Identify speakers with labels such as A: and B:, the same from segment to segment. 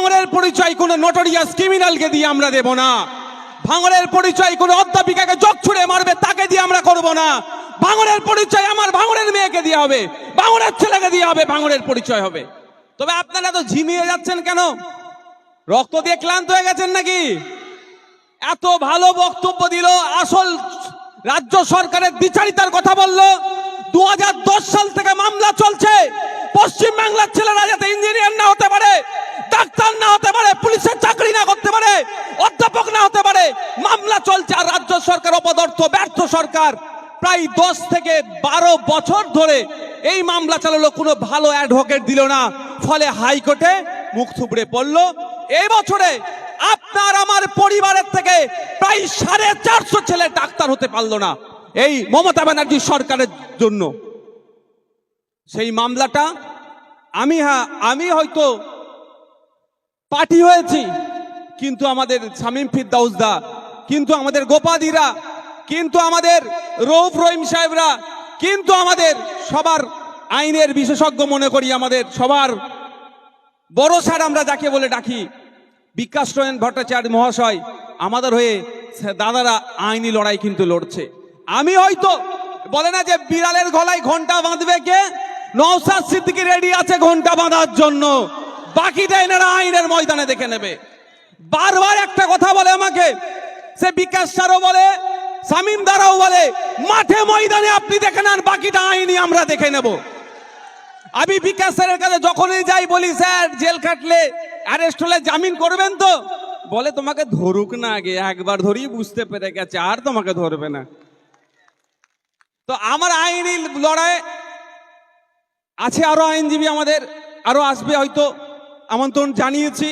A: ভাঙরের পরিচয় কোনো নটোরিয়াস ক্রিমিনালকে দিয়ে আমরা দেব না। ভাঙরের পরিচয় কোনো অধ্যাপিকাকে চোখ ছুড়ে মারবে, তাকে দিয়ে আমরা করব না। ভাঙরের পরিচয় আমার ভাঙরের মেয়েকে দিয়ে হবে, ভাঙরের ছেলেকে দিয়ে হবে, ভাঙরের পরিচয় হবে। তবে আপনারা তো ঝিমিয়ে যাচ্ছেন কেন? রক্ত দিয়ে ক্লান্ত হয়ে গেছেন নাকি? এত ভালো বক্তব্য দিল, আসল রাজ্য সরকারের দ্বিচারিতার কথা বলল। দু হাজার দশ সাল থেকে মামলা চলছে। পশ্চিম বাংলার ছেলেরা যাতে ইঞ্জিনিয়ার না হতে পারে ডাক্তার না হতে পারে, পুলিশের চাকরি না করতে পারে, অধ্যাপক না হতে পারে, মামলা চলছে আর রাজ্য সরকার অপদর্থ, ব্যর্থ সরকার। প্রায় দশ থেকে বারো বছর ধরে এই মামলা চালালো, কোনো ভালো অ্যাডভোকেট দিল না। ফলে হাইকোর্টে মুখ থুবড়ে পড়ল। এই বছরে আপনার আমার পরিবারের থেকে প্রায় সাড়ে চারশো ছেলে ডাক্তার হতে পারল না এই মমতা ব্যানার্জি সরকারের জন্য। সেই মামলাটা আমি হ্যাঁ আমি হয়তো পার্টি হয়েছি। কিন্তু আমাদের শামীম ফিরদাউসদা, কিন্তু আমাদের গোপাদিরা, কিন্তু আমাদের রৌফ রহিম সাহেবরা, কিন্তু আমাদের সবার আইনের বিশেষজ্ঞ মনে করি আমাদের সবার বড় স্যার আমরা যাকে বলে ডাকি বিকাশ রঞ্জন ভট্টাচার্য মহাশয়, আমাদের হয়ে দাদারা আইনি লড়াই কিন্তু লড়ছে। আমি হয়তো বলে না যে বিড়ালের গলায় ঘণ্টা বাঁধবে কে নৌসাদ সিদ্দিকি রেডি আছে ঘণ্টা বাঁধার জন্য। বাকিটা এনারা আইনের ময়দানে দেখে নেবে। বারবার একটা কথা বলে আমাকে। সে বিকাশ স্যারও বলে শামীম দারাও বলে, মাঠে ময়দানে আপনি দেখে নেন, বাকিটা আইনি আমরা দেখে নেব। আমি বিকাশ স্যারের কাছে যখনই যাই বলি, স্যার, জেল কাটলে অ্যারেস্ট হলে জামিন করবেন তো? বলে, তোমাকে ধরুক না আগে, একবার ধরি বুঝতে পেরে গেছে, আর তোমাকে ধরবে না। তো আমার আইনি লড়াই আছে, আরও আইনজীবী আমাদের, আরও আসবে হয়তো। আমন্ত্রণ জানিয়েছি।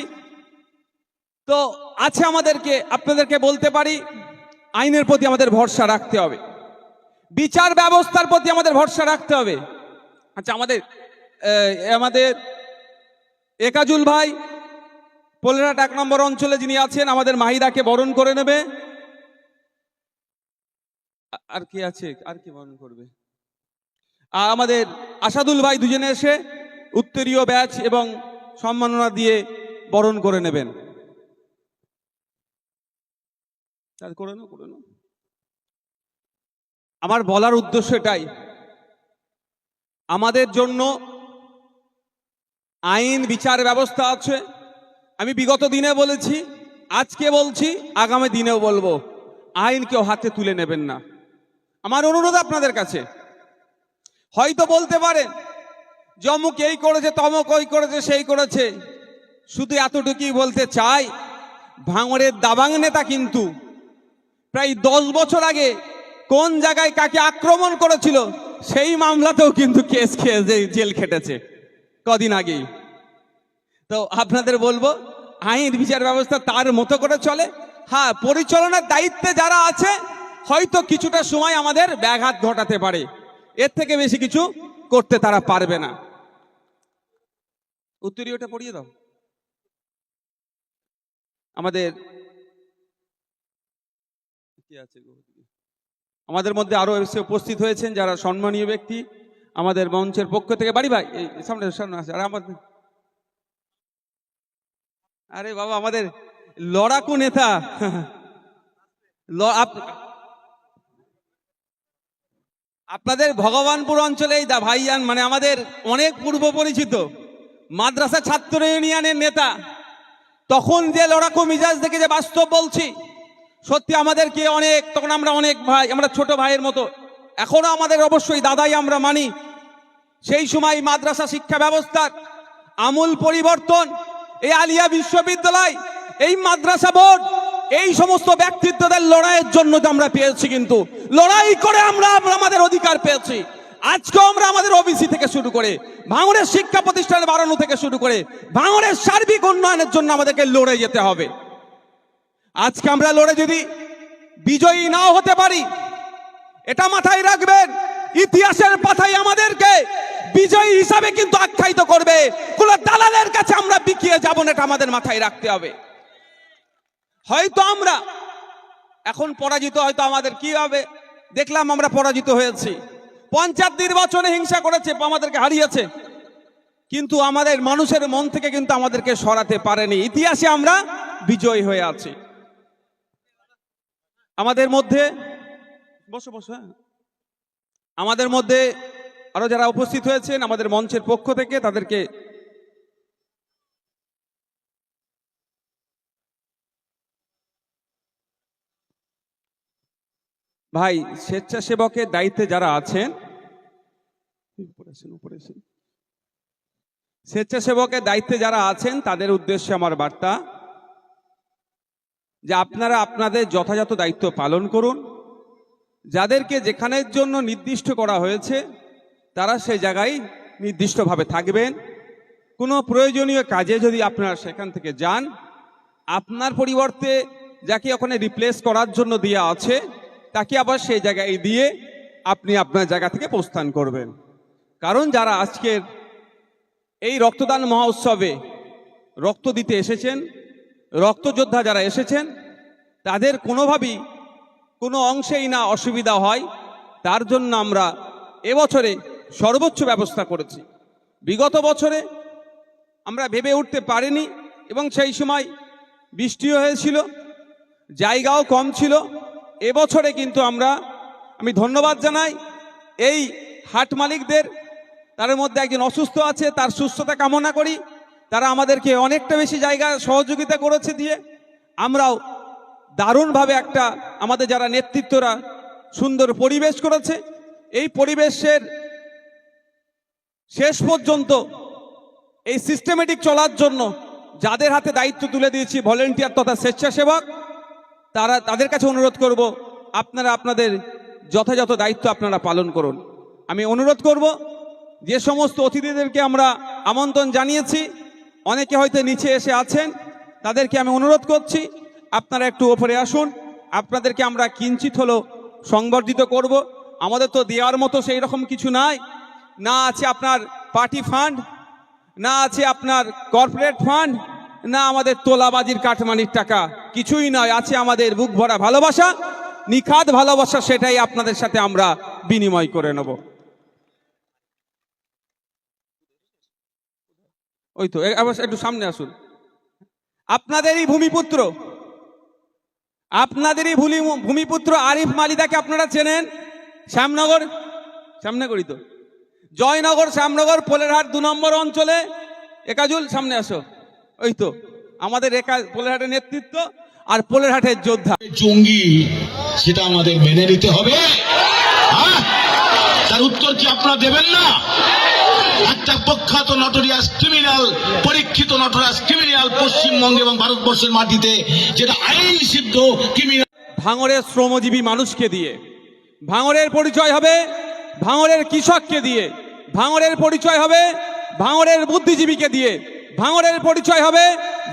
A: তো আছে আমাদেরকে, আপনাদেরকে বলতে পারি, আইনের প্রতি আমাদের ভরসা রাখতে হবে। বিচার ব্যবস্থার প্রতি আমাদের ভরসা রাখতে হবে। আচ্ছা আমাদের আমাদের একাজুল ভাই, পোলেরাট এক নম্বর অঞ্চলে যিনি আছেন, আমাদের মাহিদাকে বরণ করে নেবে। আর কি আছে? আর কি বরণ করবে? আমাদের আসাদুল ভাই দুজনে এসে উত্তরীয় ব্যাচ এবং সম্মাননা দিয়ে বরণ করে নেবেন। করে নাও। আমার বলার উদ্দেশ্য এটাই। আমাদের জন্য আইন, বিচার ব্যবস্থা আছে। আমি বিগত দিনে বলেছি, আজকে বলছি, আগামী দিনেও বলব, আইন কেউ হাতে তুলে নেবেন না। আমার অনুরোধ আপনাদের কাছে। হয়তো বলতে পারেন যে অমুক এই করেছে তমুক ওই করেছে, সেই করেছে। শুধু এতটুকুই বলতে চাই, ভাঙড়ের দাবাং নেতা কিন্তু প্রায় দশ বছর আগে কোন জায়গায় কাকে আক্রমণ করেছিল, সেই মামলাতেও কিন্তু কেস খেয়ে জেল খেটেছে কদিন আগেই। তো আপনাদের বলব, আইন বিচার ব্যবস্থা তার মতো করে চলে। হ্যাঁ পরিচালনার দায়িত্বে যারা আছে, হয়তো কিছুটা সময় আমাদের ব্যাঘাত ঘটাতে পারে। এর থেকে বেশি কিছু করতে তারা পারবে না। উত্তরীয়টা পড়িয়ে দাও। আমাদের আছে আমাদের মধ্যে আরও এসে উপস্থিত হয়েছেন যারা সম্মানীয় ব্যক্তি, আমাদের মঞ্চের পক্ষ থেকে। বাড়ি ভাই সামনে সামনে আসে, আর আমাদের আরে বাবা, আমাদের লড়াকু নেতা। আপনাদের ভগবানপুর অঞ্চলে এই দা ভাইয়ান মানে আমাদের অনেক পূর্ব পরিচিত মাদ্রাসা ছাত্র ইউনিয়নের নেতা, তখন যে লড়াকু মিজাজ দেখে যে বাস্তব বলছি, সত্যি আমাদেরকে অনেক, তখন আমরা অনেক ভাই, আমরা ছোট ভাইয়ের মতো। এখনও আমাদের অবশ্যই দাদাই আমরা মানি। সেই সময় মাদ্রাসা শিক্ষা ব্যবস্থার আমূল পরিবর্তন, এই আলিয়া বিশ্ববিদ্যালয়, এই মাদ্রাসা বোর্ড, এই সমস্ত ব্যক্তিত্বদের লড়াইয়ের জন্য আমরা পেয়েছি কিন্তু। লড়াই করে আমরা আমাদের অধিকার পেয়েছি। আজকেও আমরা আমাদের ওবিসি থেকে শুরু করে ভাঙড়ের শিক্ষা প্রতিষ্ঠান বাড়ানো থেকে শুরু করে ভাঙড়ের সার্বিক উন্নয়নের জন্য আমাদেরকে লড়ে যেতে হবে। আজকে আমরা লড়ে যদি বিজয়ী নাও হতে পারি, এটা মাথায় রাখবেন, ইতিহাসের পাতায় আমাদেরকে বিজয়ী হিসাবে কিন্তু আখ্যায়িত করবে। কোন দালালের কাছে আমরা বিকিয়ে যাব না, এটা আমাদের মাথায় রাখতে হবে। হয়তো আমরা, এখন পরাজিত হয়তো আমাদের কি হবে? দেখলাম আমরা পরাজিত হয়েছি। পঞ্চায়েত নির্বাচনে হিংসা করেছে, আমাদেরকে হারিয়েছে। কিন্তু আমাদের মানুষের মন থেকে কিন্তু আমাদেরকে সরাতে পারেনি। ইতিহাসে আমরা বিজয়ী হয়ে আছি। আমাদের মধ্যে, বসো বসো হ্যাঁ। আমাদের মধ্যে আরও যারা উপস্থিত হয়েছেন, আমাদের মঞ্চের পক্ষ থেকে তাদেরকে ভাই স্বেচ্ছাসেবকের দায়িত্বে যারা আছেন। স্বেচ্ছাসেবকের দায়িত্বে যারা আছেন তাদের উদ্দেশ্যে আমার বার্তা যে আপনারা আপনাদের যথাযথ দায়িত্ব পালন করুন যাদেরকে যেখানের জন্য নির্দিষ্ট করা হয়েছে তারা সেই জায়গায় নির্দিষ্টভাবে থাকবেন কোনো প্রয়োজনীয় কাজে যদি আপনারা সেখান থেকে যান আপনার পরিবর্তে যাকে ওখানে রিপ্লেস করার জন্য দেওয়া আছে তাকে আবার সেই জায়গায় দিয়ে আপনি আপনার জায়গা থেকে প্রস্থান করবেন। কারণ যারা আজকের এই রক্তদান মহোৎসবে রক্ত দিতে এসেছেন, রক্তযোদ্ধা যারা এসেছেন, তাদের কোনোভাবেই কোনো অংশেই না অসুবিধা হয়। তার জন্য আমরা এবছরে সর্বোচ্চ ব্যবস্থা করেছি। বিগত বছরে আমরা ভেবে উঠতে পারিনি এবং সেই সময় বৃষ্টিও হয়েছিল, জায়গাও কম ছিল। এবছরে কিন্তু আমরা, আমি ধন্যবাদ জানাই এই হাট মালিকদের। তার মধ্যে একজন অসুস্থ আছে, তার সুস্থতা কামনা করি। তারা আমাদেরকে অনেকটা বেশি জায়গা সহযোগিতা করেছে দিয়ে। আমরাও দারুণভাবে একটা আমাদের যারা নেতৃত্বরা সুন্দর পরিবেশ করেছে। এই পরিবেশের শেষ পর্যন্ত এই সিস্টেমেটিক চলার জন্য যাদের হাতে দায়িত্ব তুলে দিয়েছি ভলেন্টিয়ার তথা স্বেচ্ছাসেবক তারা তাদের কাছে অনুরোধ করব, আপনারা আপনাদের যথাযথ দায়িত্ব আপনারা পালন করুন। আমি অনুরোধ করব, যে সমস্ত অতিথিদেরকে আমরা আমন্ত্রণ জানিয়েছি, অনেকে হয়তো নিচে এসে আছেন, তাদেরকে আমি অনুরোধ করছি, আপনারা একটু ওপরে আসুন, আপনাদেরকে আমরা কিঞ্চিত হলো সংবর্ধিত করব। আমাদের তো দেওয়ার মতো সেই রকম কিছু নাই। না আছে আপনার পার্টি ফান্ড, না আছে আপনার কর্পোরেট ফান্ড না আমাদের তোলাবাজির কাঠমানির টাকা, কিছুই নয়, আছে আমাদের বুক ভরা ভালোবাসা নিখাত ভালোবাসা, সেটাই আপনাদের সাথে আমরা বিনিময় করে নেব। ওই তো একটু সামনে আসুন। আপনাদেরই ভূমিপুত্র, আপনাদেরই ভূমি- ভূমিপুত্র আরিফ মালিদাকে আপনারা চেনেন? শ্যামনগর? শ্যামনগরই তো। জয়নগর, শ্যামনগর, পোলেরহাট দু নম্বর অঞ্চলে। একাজুল সামনে আসো। ওই তো আমাদের একা পোলেরহাটের নেতৃত্ব আর পোলেরহাটের যোদ্ধা।
B: জঙ্গি সেটা আমাদের মেনে নিতে হবে। হ্যাঁ? তার উত্তর কি আপনারা দেবেন না? একটা প্রখ্যাত নটোরিয়াস ক্রিমিনাল পরীক্ষিত নটোরিয়াস ক্রিমিনাল পশ্চিমবঙ্গ এবং ভারতবর্ষের মাটিতে যেটা আইন সিদ্ধ ক্রিমিনাল
A: ভাঙড়ের শ্রমজীবী মানুষকে দিয়ে। ভাঙড়ের পরিচয় হবে ভাঙড়ের কৃষককে দিয়ে। ভাঙড়ের পরিচয় হবে ভাঙড়ের বুদ্ধিজীবীকে দিয়ে। ভাঙড়ের পরিচয় হবে।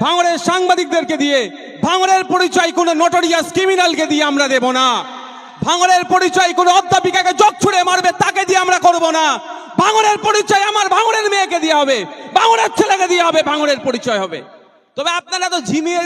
A: ভাঙরের সাংবাদিকদেরকে দিয়ে, ভাঙরের পরিচয় কোনো নটোরিয়াস ক্রিমিনালকে দিয়ে আমরা দেব না। ভাঙরের পরিচয় কোনো অধ্যাপিকাকে চোখ ছুড়ে মারবে, তাকে দিয়ে আমরা করব না। ভাঙরের পরিচয় আমার ভাঙরের মেয়েকে দিয়ে হবে, ভাঙরের ছেলেকে দিয়ে হবে, ভাঙরের পরিচয় হবে। তবে আপনারা তো ঝিমিয়ে